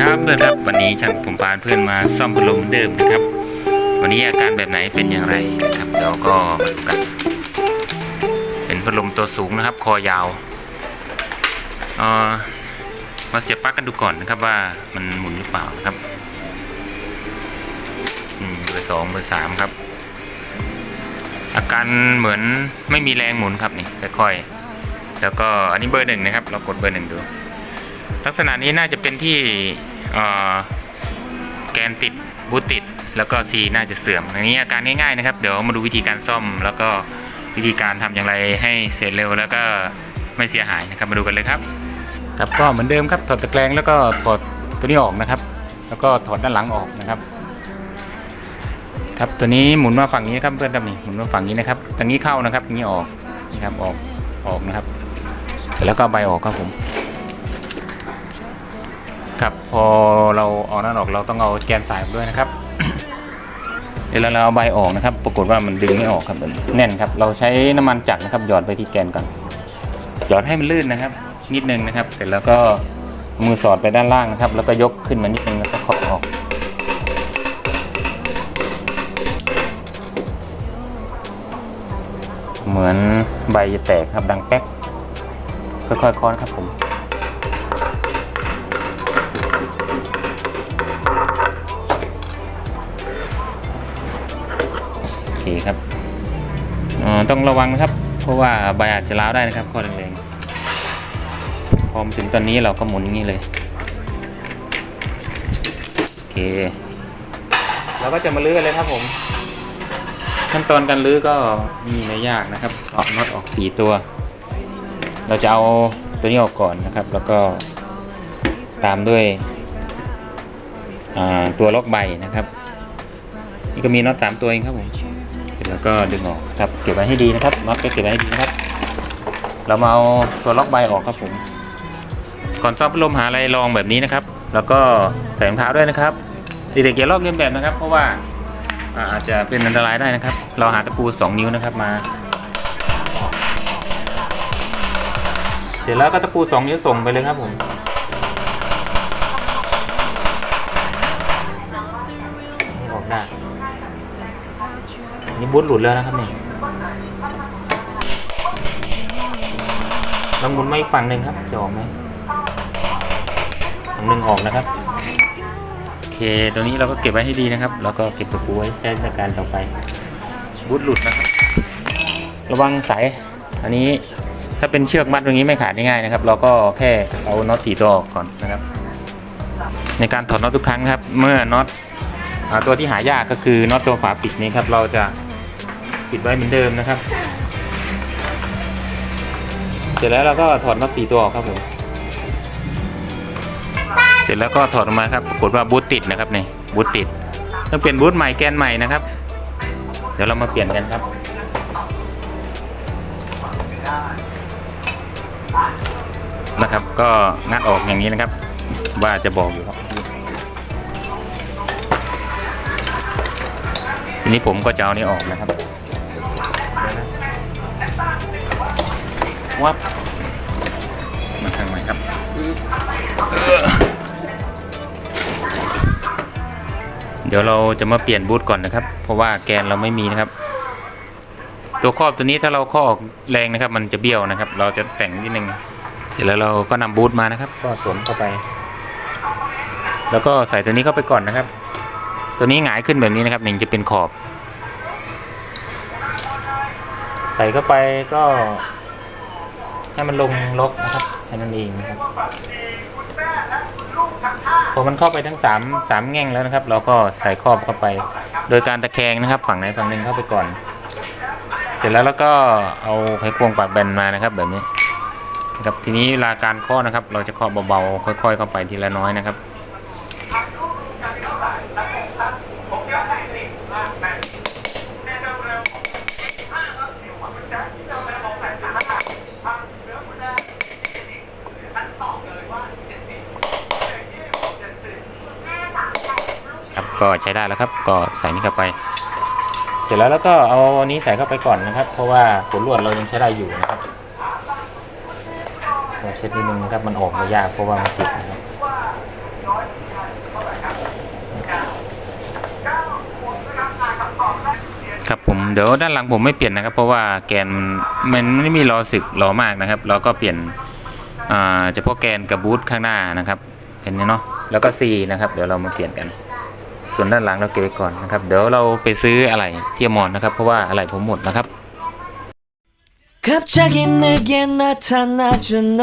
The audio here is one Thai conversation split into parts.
ครับเพื่อนครับวันนี้ช่างผมพาเพื่อนมาซ่อมพัดลมเดิมนะครับ วันนี้อาการแบบไหนเป็นอย่างไรนะครับเดี๋ยวก็มาดูกัน เป็นพัดลมตัวสูงนะครับ คอยาวเอ่อมาเสียบปลั๊กกันดูก่อนนะครับว่ามันหมุนหรือเปล่านะครับอืมเบอร์สองเบอร์สามครับ อาการเหมือนไม่มีแรงหมุนครับนี่ค่อยๆแล้วก็อันนี้เบอร์หนึ่งนะครับ เรากดเบอร์หนึ่งดูลักษณะนี้น่าจะเป็นที่ แกนติดบูตติด แล้วก็ซีน่าจะเสื่อมอันนี้อาการง่ายๆนะครับ เดี๋ยวมาดูวิธีการซ่อม แล้วก็วิธีการทำอย่างไรให้เสร็จเร็วแล้วก็ไม่เสียหายนะครับมาดูกันเลยครับครับก็เหมือนเดิมครับถอดตะแกรงแล้วก็ถอดตัวนี้ออกนะครับ แล้วก็ถอดด้านหลังออกนะครับ ครับตัวนี้หมุนมาฝั่งนี้นะครับเพื่อนครับนี่หมุนมาฝั่งนี้นะครับตรงนี้เข้านะครับตรงนี้ออกนี่ครับออกออกนะครับแล้วก็ใบออกครับผม พอเราเอานั่นออกเราต้องเอาแกนสายออกด้วยนะครับ เดี๋ยวเราเอาใบออกนะครับ ปรากฏว่ามันดึงไม่ออกครับมันแน่นครับ เราใช้น้ำมันจักรนะครับหยอดไปที่แกนก่อนหยอดให้มันลื่นนะครับ นิดนึงนะครับ เสร็จแล้วก็มือสอดไปด้านล่างนะครับ แล้วก็ยกขึ้นมานิดนึงแล้วก็เคาะออกเหมือนใบจะแตกครับดังแป๊กค่อยๆค้อนครับผม เคครับต้องระวังนะครับ เพราะว่าใบอาจจะร้าวได้นะครับข้อแรงๆพอมถึงตอนนี้เราก็หมุนอย่างนี้เลยโอเคเราก็จะมาลื้อกันเลยครับผม ขั้นตอนการลื้อก็มีไม่ยากนะครับออกน็อตออกสีตัว เราจะเอาตัวนี้ออกก่อนนะครับ แล้วก็ตามด้วยตัวล็อกใบนะครับ นี่ก็มีน็อตสามตัวเองครับผม แล้วก็ดึงออกครับเก็บไว้ให้ดีนะครับน็อตก็เก็บไว้ให้ดีนะครับ เรามาเอาตัวล็อกใบออกครับผมก่อนซ่อมพัดลมหาอะไรลองแบบนี้นะครับ แล้วก็ใส่รองเท้าด้วยนะครับเด็กๆอย่าลอกเลียนแบบนะครับ เพราะว่าอ่าอาจจะเป็นอันตรายได้นะครับ เราหาตะปู 2 นิ้วนะครับมา เสร็จแล้วก็ตะปู 2 นิ้วส่งไปเลยครับผม นี่บูทหลุดแล้วนะครับนี่ลองหมุนมาอีกฝั่งหนึ่งครับจะออกไหมฝั่งหนึ่งออกนะครับโอเคตัวนี้เราก็เก็บไว้ให้ดีนะครับ แล้วก็เก็บตะปูไว้ใช้ในการต่อไปบูทหลุดนะครับ ระวังสายอันนี้ถ้าเป็นเชือกมัดตรงนี้ไม่ขาดง่ายๆนะครับ เราก็แค่เอาน็อตสีตัวออกก่อนนะครับ ในการถอดน็อตทุกครั้งครับ เมื่อน็อตตัวที่หายากก็คือน็อตตัวฝาปิดนี้ครับเราจะ ปิดไว้เหมือนเดิมนะครับ เสร็จแล้วเราก็ถอดน็อตสี่ตัวออกครับผม เสร็จแล้วก็ถอดออกมาครับ ปรากฏว่าบูทติดนะครับนี่บูทติด ต้องเปลี่ยนบูทใหม่แกนใหม่นะครับ เดี๋ยวเรามาเปลี่ยนกันครับนะครับ ก็งัดออกอย่างนี้นะครับ ว่าจะบอกอยู่ครับทีนี้ผมก็จะเอานี้ออกนะครับ วับมาทางไหนครับเออเดี๋ยวเราจะมาเปลี่ยนบูทก่อนนะครับ เพราะว่าแกนเราไม่มีนะครับ ตัวครอบตัวนี้ถ้าเราข้อออกแรงนะครับ มันจะเบี้ยวนะครับ เราจะแต่งนิดนึงเสร็จแล้วเราก็นำบูทมานะครับ ก็สวมเข้าไป แล้วก็ใส่ตัวนี้เข้าไปก่อนนะครับ ตัวนี้หงายขึ้นแบบนี้นะครับหนึ่งจะเป็นขอบ ใส่เข้าไปก็ ให้มันลงล็อกนะครับแค่นั้นเองนะครับพอมันเข้าไปทั้งสามสามแง่งแล้วนะครับ เราก็ใส่ครอบเข้าไป โดยการตะแคงนะครับ ฝั่งไหนฝั่งหนึ่งเข้าไปก่อน เสร็จแล้วเราก็เอาไขควงปากแบนมานะครับ แบบนี้นะครับทีนี้เวลาการข้อนะครับ เราจะข้อเบาๆค่อย ๆ เข้าไปทีละน้อยนะครับ ก็ใช้ได้แล้วครับ ก็ใส่นี้เข้าไป เสร็จแล้วแล้วก็เอาอันนี้ใส่เข้าไปก่อนนะครับ เพราะว่าผลลวดเรายังใช้ได้อยู่นะครับเราเช็ดนิดนึงนะครับมันออกมายากเพราะว่ามันติดนะครับครับผมเดี๋ยวด้านหลังผมไม่เปลี่ยนนะครับ เพราะว่าแกนมันไม่มีรอสึกรอมากนะครับ เราก็เปลี่ยนเฉพาะแกนกับบูทข้างหน้านะครับเห็นไหมเนาะแล้วก็ซีนะครับ เดี๋ยวเรามาเปลี่ยนกัน ส่วนด้านหลังเราเก็บไว้ก่อนนะครับ เดี๋ยวเราไปซื้ออะไรที่อมอนนะครับ เพราะว่าอะไรผมหมดนะครับ 갑자기 내게 나타나준 너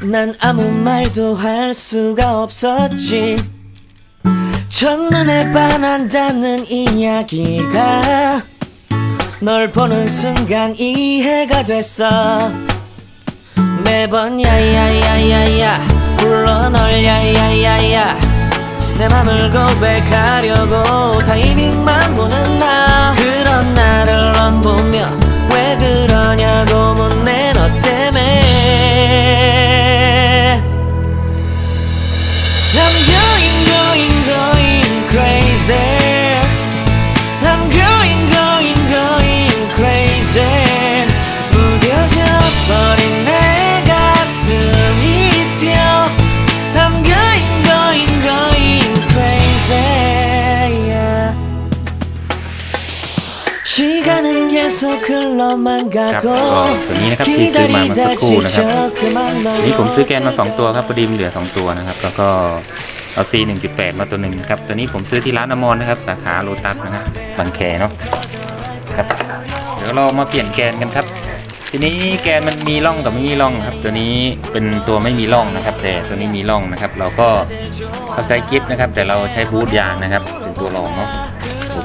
난 아무 말도 할 수가 없었지 첫눈에 반한다는 이야기가 널 보는 순간 이해가 됐어 매번 야야야야야 불러 널 야야야야 내 맘을 고백하려고 타이밍만 보는 나 ครับก็ตัวนี้นะครับที่ซื้อมาเมื่อสักครู่นะครับนี่ผมซื้อแกนมา 2 ตัวครับพอดีมเหลือ 2 ตัวนะครับ แล้วก็เอาซีหนึ่งจุดแปดมาตัวหนึ่งครับตัวนี้ผมซื้อที่ร้านอมรนะครับ สาขาโลตัสนะฮะบางแคเนาะครับเดี๋ยวเรามาเปลี่ยนแกนกันครับ ทีนี้แกนมันมีร่องกับไม่มีร่องครับ ตัวนี้เป็นตัวไม่มีร่องนะครับ แต่ตัวนี้มีร่องนะครับ เราก็เขาใช้กิฟต์นะครับ แต่เราใช้บูทยางนะครับเป็นตัวรองเนาะ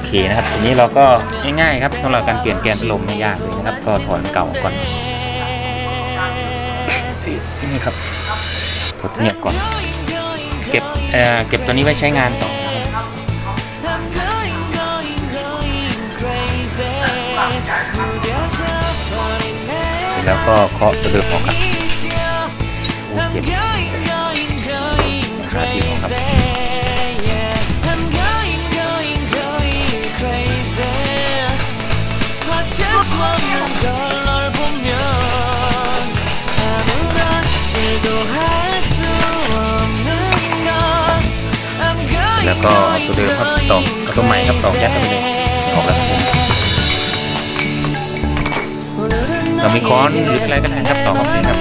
คนะครับทีนี้เราก็ง่ายๆครับสำหรับการเปลี่ยนแกนพัดลมไม่ยากเลยนะครับ ก็ถอนเก่าก่อนนี่ครับถอดเงียบก่อน เก็บเอ่อเก็บตัวนี้ไว้ใช้งานต่อแล้วก็เคาะตัวเดิมออกครับเจ็บขาที ก็เอาตัวเดิมครับตอกเอาตัวใหม่ครับตอแยัดเข้าไปเลยออกแล้วครับผมเรามีค้อนหรืออะไรก็ได้ครับตอกเข้าไปครับ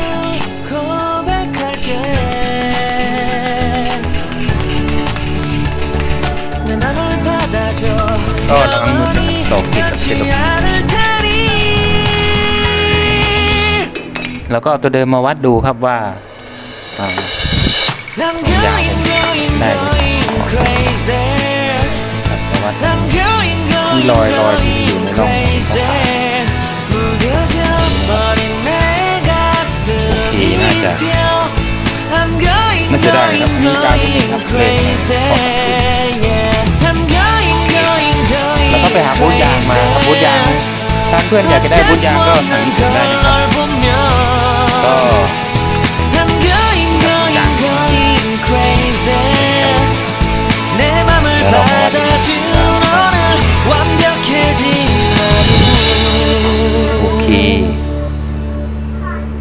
ก็ระวังมือนะครับตอกติดกับเส้นลมแล้วก็ตัวเดิมมาวัดดูครับว่า ได้ ที่ลอยลอยอยู่ในร่องโอเคน่าจะน่าจะได้ครับมีการที่นครับเล่นแล้วก็ไปหาบูธยางมาครับบูธยางถ้าเพื่อนอยากจะได้บูธยางก็สั่งที่ปุ่ได้นะครับก็ โอเค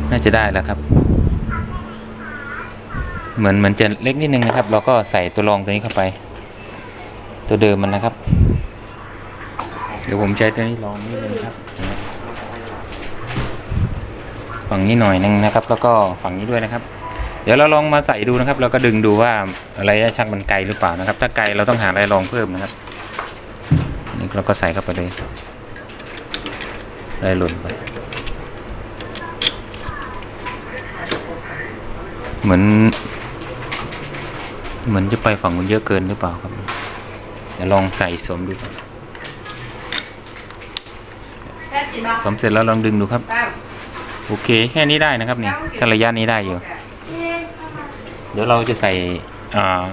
น่าจะได้แล้วครับ เหมือนเหมือนจะเล็กนิดนึงนะครับ เราก็ใส่ตัวรองตัวนี้เข้าไป ตัวเดิมมันนะครับ เดี๋ยวผมใช้ตัวนี้ลองนิดนึงครับฝั่งนี้หน่อยนึงนะครับ แล้วก็ฝั่งนี้ด้วยนะครับ เดี๋ยวเราลองมาใส่ดูนะครับ เราก็ดึงดูว่าอะไรช่างมันไกลหรือเปล่านะครับ ถ้าไกลเราต้องหาอะไรรองเพิ่มนะครับอันนี่เราก็ใส่เข้าไปเลยได้หล่นไป เหมือน เหมือนจะไปฝั่งมันเยอะเกินหรือเปล่าครับเดี๋ยวลองใส่สวมดูครับสวมเสร็จแล้วลองดึงดูครับ โอเคแค่นี้ได้นะครับนี่ถ้าระยะนี้ได้อยู่เดี๋ยวเราจะใส่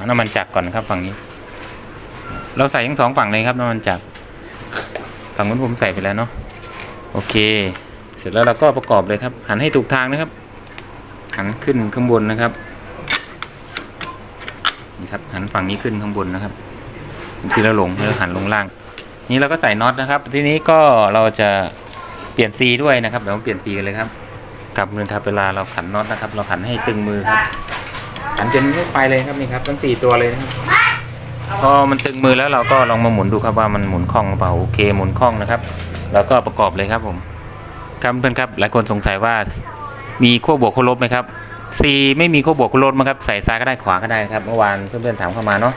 น้ำมันจักรก่อนครับฝั่งนี้ เราใส่ทั้งสองฝั่งเลยครับน้ำมันจักรฝั่งนู้นผมใส่ไปแล้วเนาะโอเค เสร็จแล้วเราก็ประกอบเลยครับ หันให้ถูกทางนะครับ หันขึ้นข้างบนนะครับนี่ครับหันฝั่งนี้ขึ้นข้างบนนะครับบางทีเราหลงเราหันลงล่าง นี่เราก็ใส่น็อตนะครับ ทีนี้ก็เราจะเปลี่ยนซีด้วยนะครับเดี๋ยวมาเปลี่ยนซีกันเลยครับกับมือครับเวลาเราขันน็อตนะครับ เราขันให้ตึงมือครับ ขันจนไม่ไปเลยครับนี่ครับทั้งสี่ตัวเลยนะครับพอมันตึงมือแล้วเราก็ลองมาหมุนดูครับว่ามันหมุนคล่องหรือเปล่าโอเคหมุนคล่องนะครับ แล้วก็ประกอบเลยครับผมครับเพื่อนครับหลายคนสงสัยว่ามีขั้วบวกขั้วลบไหมครับ C ไม่มีขั้วบวกขั้วลบนะครับใส่ซ้ายก็ได้ขวาก็ได้ครับเมื่อวานเพื่อนๆถามเข้ามาเนาะ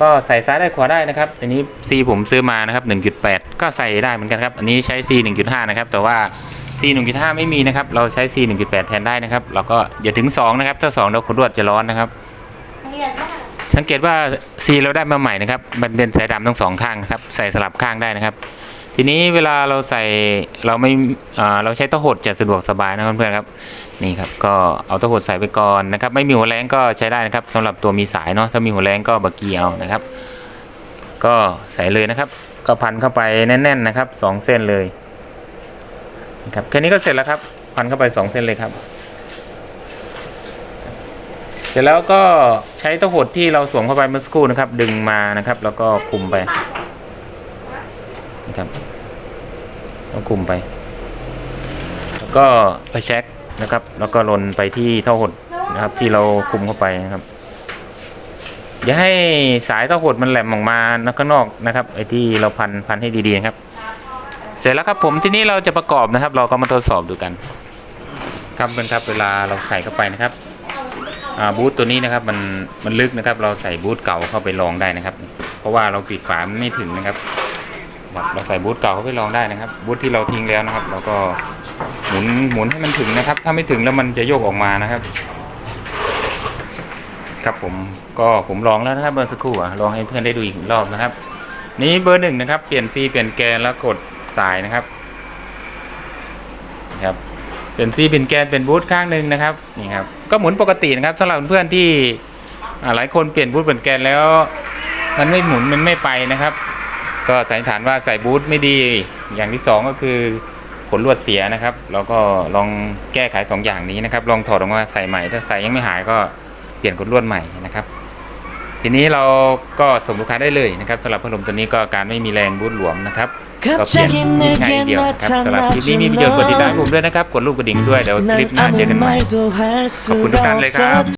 ก็ใส่ซ้ายได้ขวาได้นะครับทีนี้ C ผมซื้อมานะครับ1.8 ก็ใส่ได้เหมือนกันครับอันนี้ใช้ C 1.5 นะครับแต่ว่า C 1.5 ไม่มีนะครับ เราใช้ C 1.8 แทนได้นะครับ เราก็อย่าถึง 2 นะครับ ถ้า 2 เราขนรวดจะร้อนนะครับ สังเกตว่า C เราได้มาใหม่นะครับ มันเป็นสายดำทั้งสองข้างนะครับ ใส่สลับข้างได้นะครับ ทีนี้เวลาเราใส่เราไม่เราใช้เต้าหดจะสะดวกสบายนะเพื่อนๆครับ นี่ครับ ก็เอาเต้าหดใส่ไปก่อนนะครับ ไม่มีหัวแรงก็ใช้ได้นะครับสำหรับตัวมีสายเนาะ ถ้ามีหัวแรงก็บักเกียวนะครับ ก็ใส่เลยนะครับ ก็พันเข้าไปแน่น ๆนะครับสองเส้นเลย ครับแค่นี้ก็เสร็จแล้วครับพันเข้าไปสองเส้นเลยครับ เสร็จแล้วก็ใช้เต้าหดที่เราสวมเข้าไปเมื่อสักครู่นะครับ ดึงมานะครับ แล้วก็คุมไปนะครับแล้วคุมไป แล้วก็ไปเช็คนะครับ แล้วก็ลนไปที่เต้าหดนะครับ ที่เราคุมเข้าไปนะครับอย่าให้สายเต้าหดมันแหลมออกมาข้างนอกนะครับไอ้ที่เราพันพันให้ดีๆนะครับ เสร็จแล้วครับผมที่นี้เราจะประกอบนะครับ เราก็มาทดสอบดูกันครับเป็นครับเวลาเราใส่เข้าไปนะครับอ่าบูทตัวนี้นะครับมันมันลึกนะครับ เราใส่บูทเก่าเข้าไปลองได้นะครับ เพราะว่าเราปิดฝาไม่ถึงนะครับครับเราใส่บูทเก่าเข้าไปลองได้นะครับ บูทที่เราทิ้งแล้วนะครับ เราก็หมุนหมุนให้มันถึงนะครับ ถ้าไม่ถึงแล้วมันจะโยกออกมานะครับ ครับผมก็ผมลองแล้วนะครับเบอร์สักครู่อะลองให้เพื่อนได้ดูอีกรอบนะครับ นี้เบอร์หนึ่งนะครับ เปลี่ยนซีเปลี่ยนแกนแล้วกด สายนะครับครับเป็นซีเป็นแกนเป็นบูทข้างหนึ่งนะครับนี่ครับก็หมุนปกตินะครับสำหรับเพื่อนที่หลายคนเปลี่ยนบูทเป็นแกนแล้ว มันไม่หมุนมันไม่ไปนะครับ ก็สันนิษฐานว่าใส่บูทไม่ดีอย่างที่สองก็คือผลลวดเสียนะครับเราก็ลองแก้ไขสองอย่างนี้นะครับลองถอดออกมาใส่ใหม่ถ้าใส่ยังไม่หายก็เปลี่ยนขนลวดใหม่นะครับ ทีนี้เราก็ส่งลูกค้าได้เลยนะครับสำหรับพัดลมตัวนี้ก็การไม่มีแรงบูทหลวมนะครับ ก็เปลี่ยนนิดง่ายเดียวครับสำหรับคลิปนี้มีประโยชน์กดติดตามผมด้วยนะครับ กดรูปกระดิ่งด้วยเดี๋ยวคลิปหน้าเจอกันใหม่ ขอบคุณทุกท่านเลยครับ